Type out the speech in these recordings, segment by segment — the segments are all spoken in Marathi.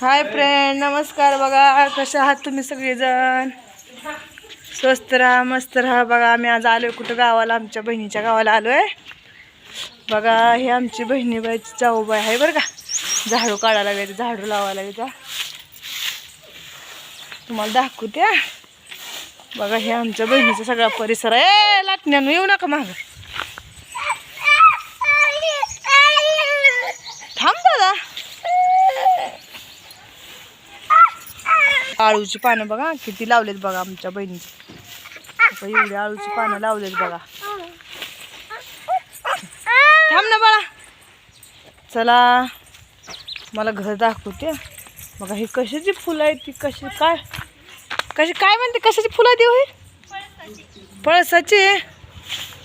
हाय फ्रेंड नमस्कार बघा. कसे आहात तुम्ही सगळेजण? स्वस्त राहा मस्त राहा. बघा आम्ही आज आलोय कुठं? गावाला आमच्या बहिणीच्या गावाला आलोय. बघा हे आमची बहिणीबाईची जाऊबाई आहे बरं का. झाडू काढायला लागेल झाडू लावायला लागले तुम्हाला दाखवते बघा हे आमच्या बहिणीचा सगळा परिसर आहे. लाटण्यानं येऊ नका मागं थांब दादा आळूची पानं बघा किती लावलेत बघा आमच्या बहिणीची. आता एवढी आळूची पानं लावलेत बघा. थांब ना बाळा. चला मला घर दाखवते. बघा ही कशाची फुलं आहेत ती कशी काय कशी काय म्हणते कशाची फुलं ती होई पळसाची.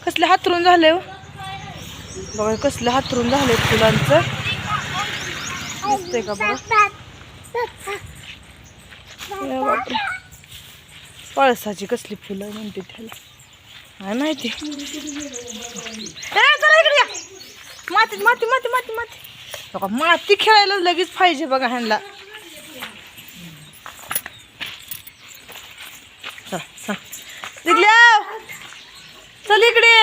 कसले हातरून झाले हो? बघा कसले हातरून झाले फुलांचं. दिसतंय का बघा? बापरे. पळसाची कसली फुलं म्हणते त्याला. काय माहिती. माती माती माती माती माती. बघा माती खेळायला लगेच पाहिजे बघा ह्यांना. चल इकडे.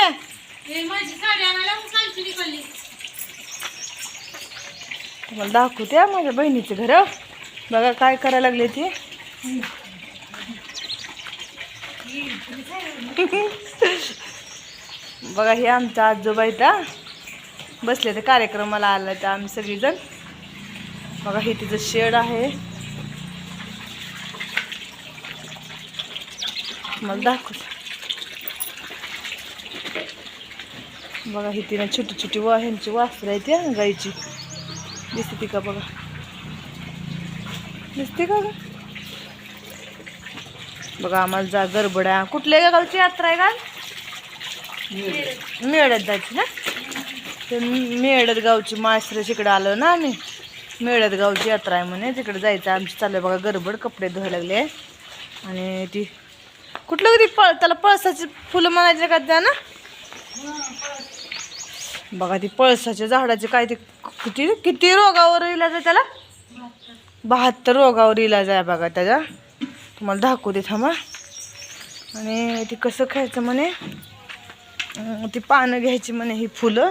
तुम्हाला दाखवते माझ्या बहिणीचे घर बघा काय करायला लागले ती. बघा हे आमचा आजोबा इथं बसले तर कार्यक्रमाला आला तर आम्ही सगळीजण. बघा हे तिचं शेड आहे. मला दाखवत. बघा ही तिने छोटी छोटी वा ह्यांची वासरं आहे त्या गाईची दिसते ती का बघा? दिसते का बघा आम्हाला जा गरबड्या कुठल्या गावची यात्रा आहे का? मेळत जायची ना? ते मेळत गावची मास्तर तिकडं आलो ना आम्ही. मेळत गावची यात्रा आहे म्हणे. तिकडे जायचं आमची चालू आहे बघा गरबड कपडे धुवायला लागले. आणि ती कुठलं कधी पळ त्याला पळसाची फुलं म्हणायचे का त्या ना? बघा ती पळसाच्या झाडाचे काय ते किती किती रोगावर इलाज आहे त्याला? बहात्तर रोगावर इलाज आहे बघा त्याच्या तुम्हाला दाखवू दे थांबा. आणि ते कसं खायचं म्हणे? ती पानं घ्यायची म्हणे ही फुलं.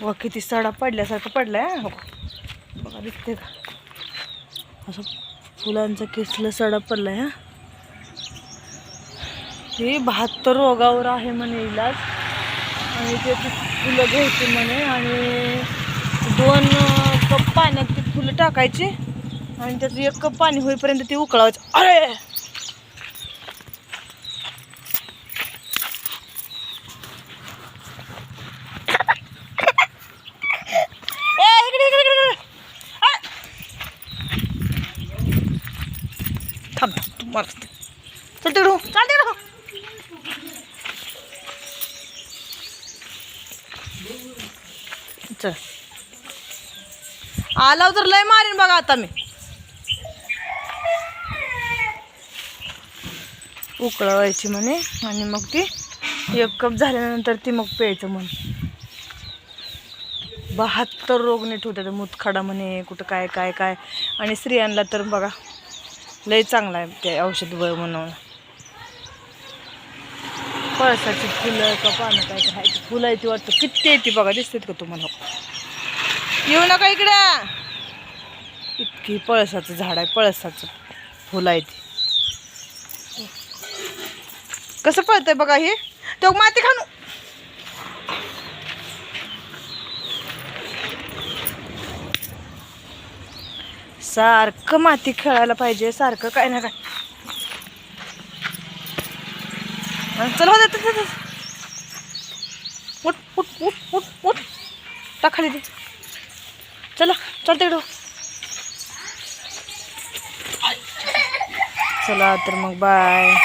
व किती सडा पडल्यासारखं पडलाय बघा दिसते का? असं फुलांचा केसला सडा पडलाय हा. हे बहात्तर रोगावर आहे म्हणे इलाज. आणि ते ती फुलं घ्यायची म्हणे आणि दोन अं, कप पाण्यात ती फुलं टाकायची. आणि त्याचं एक कप पाणी होईपर्यंत ती उकळावायचं अरे! थांब थांब, तू मारते चल तिकडं चाल तिकडं चल. आला तर लय मारीन बघा आता मी. उकळवायची म्हणे आणि मग ती एक कप झाल्यानंतर ती मग प्यायचं म्हणे. बहात्तर रोग नीट होतात मुतखडा म्हणे कुठं काय काय काय. आणि स्त्रियांना तर बघा लय चांगला आहे ते औषध वय म्हणून. पळसाची फुलं का पानं काय काय फुलं आहे ती वाटतं. किती येते बघा दिसतात का तुम्हाला? येऊ नका इकडं. इतकी पळसाचं झाड आहे पळसाचं. फुलं आहे ती कसं पळतंय बघा हे? तो माती खाणू. सारखं माती खेळायला पाहिजे सारखं काय ना काय. चल हो उठ उठ उठ उठ उठ. टाक खाली ते. चला चल तिकडं. चला तर मग बाय.